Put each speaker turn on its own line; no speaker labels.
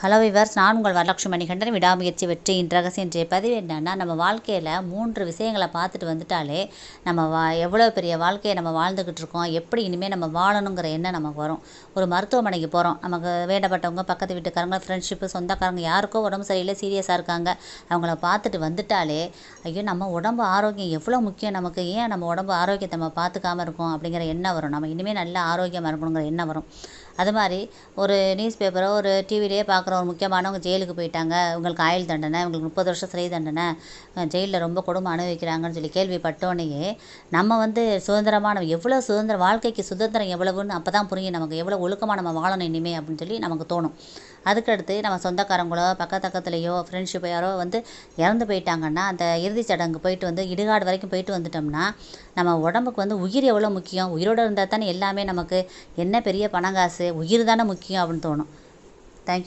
Hello viewers நான் உங்கள் வரலட்சுமி மணிகண்டன். விடாமுயற்சி வெற்றியின் ரகசியம். பதிவு என்னென்னா நம்ம வாழ்க்கையில் மூன்று விஷயங்களை பார்த்துட்டு வந்துட்டாலே நம்ம வா எவ்வளோ பெரிய வாழ்க்கையை நம்ம வாழ்ந்துக்கிட்டு இருக்கோம் எப்படி இனிமேல் நம்ம வாழணுங்கிற எண்ணம் நமக்கு வரும். ஒரு மருத்துவமனைக்கு போகிறோம் நமக்கு வேண்டப்பட்டவங்க பக்கத்து வீட்டுக்காரங்க ஃப்ரெண்ட்ஷிப்பு சொந்தக்காரங்க யாருக்கோ உடம்பு சரியில்லை சீரியஸாக இருக்காங்க. அவங்கள பார்த்துட்டு வந்துட்டாலே ஐயோ நம்ம உடம்பு ஆரோக்கியம் எவ்வளோ முக்கியம் நமக்கு. ஏன் நம்ம உடம்பு ஆரோக்கியத்தை நம்ம பார்த்துக்காம இருக்கோம் அப்படிங்கிற எண்ணம் வரும். நம்ம இனிமேல் நல்லா ஆரோக்கியமாக இருக்கணுங்கிற எண்ணம் வரும். அது மாதிரி ஒரு நியூஸ் பேப்பரோ ஒரு டிவிலேயே பார்க்குற ஒரு முக்கியமானவங்க ஜெயிலுக்கு போயிட்டாங்க. இவங்களுக்கு ஆயுள் தண்டனை இவங்களுக்கு முப்பது வருஷம் சிறை தண்டனை ஜெயிலில் ரொம்ப கொடுமை அனுபவிக்கிறாங்கன்னு சொல்லி கேள்விப்பட்டோன்னே நம்ம வந்து சுதந்திரமான எவ்வளோ சுதந்திர வாழ்க்கைக்கு சுதந்திரம் எவ்வளவுன்னு அப்போ தான் புரியும். நமக்கு எவ்வளோ ஒழுக்கமாக நம்ம வாழணும் இனிமே அப்படின்னு சொல்லி நமக்கு தோணும். அதுக்கடுத்து நம்ம சொந்தக்காரங்களோ பக்கத்தக்கத்துலேயோ ஃப்ரெண்ட்ஷிப்போ யாரோ வந்து இறந்து போயிட்டாங்கன்னா அந்த இறுதிச் சடங்கு போயிட்டு வந்து இடுகாடு வரைக்கும் போயிட்டு வந்துட்டோம்னா நம்ம உடம்புக்கு வந்து உயிர் எவ்வளோ முக்கியம்? உயிரோடு இருந்தால் தானே எல்லாமே நமக்கு என்ன பெரிய பணம் காசு? உயிர் தானே முக்கியம் அப்படின்னு தோணும்.